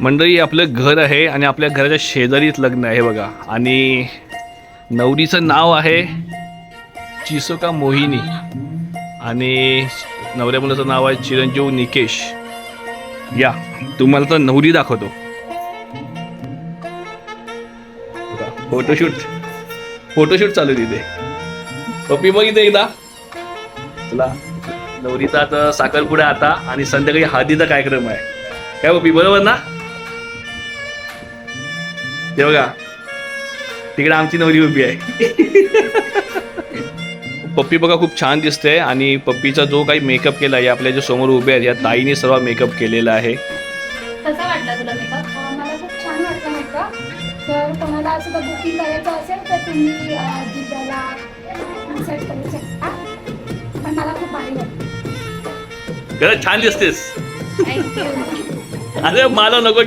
मंडळी आपलं घर आहे आणि आपल्या घराच्या शेजारीच लग्न आहे बघा. आणि नवरीचं नाव आहे चिसोका मोहिनी. आणि नवऱ्या मुलाचं नाव आहे चिरंजीव निकेश. या तुम्हाला तर नवरी दाखवतो. फोटोशूट फोटोशूट चालू आहे तिथे. पप्पी बघितलं इथे एकदा. चला नवरीचा आता साखरपुडा आता आणि संध्याकाळी हळदीचा कार्यक्रम आहे. काय पप्पी बरोबर ना? ते बघा. तिकडे आमची नवरी उभी आहे. पप्पी बघा खूप छान दिसते आणि पप्पीचा जो काही मेकअप केला आहे आपल्या जे समोर उभे आहेत या ताईने सर्व मेकअप केलेला आहे. कसा वाटला तुला मेकअप अं, मला खूप छान वाटलं मेकअप तर कोणाला असं तर बुकिंग करायचं असेल तर तुम्ही अं, जिजाला सेट करू शकता. पण मला खूप भारी वाटलं. खरंच छान दिसतेस. थँक्यू अरे मला नको.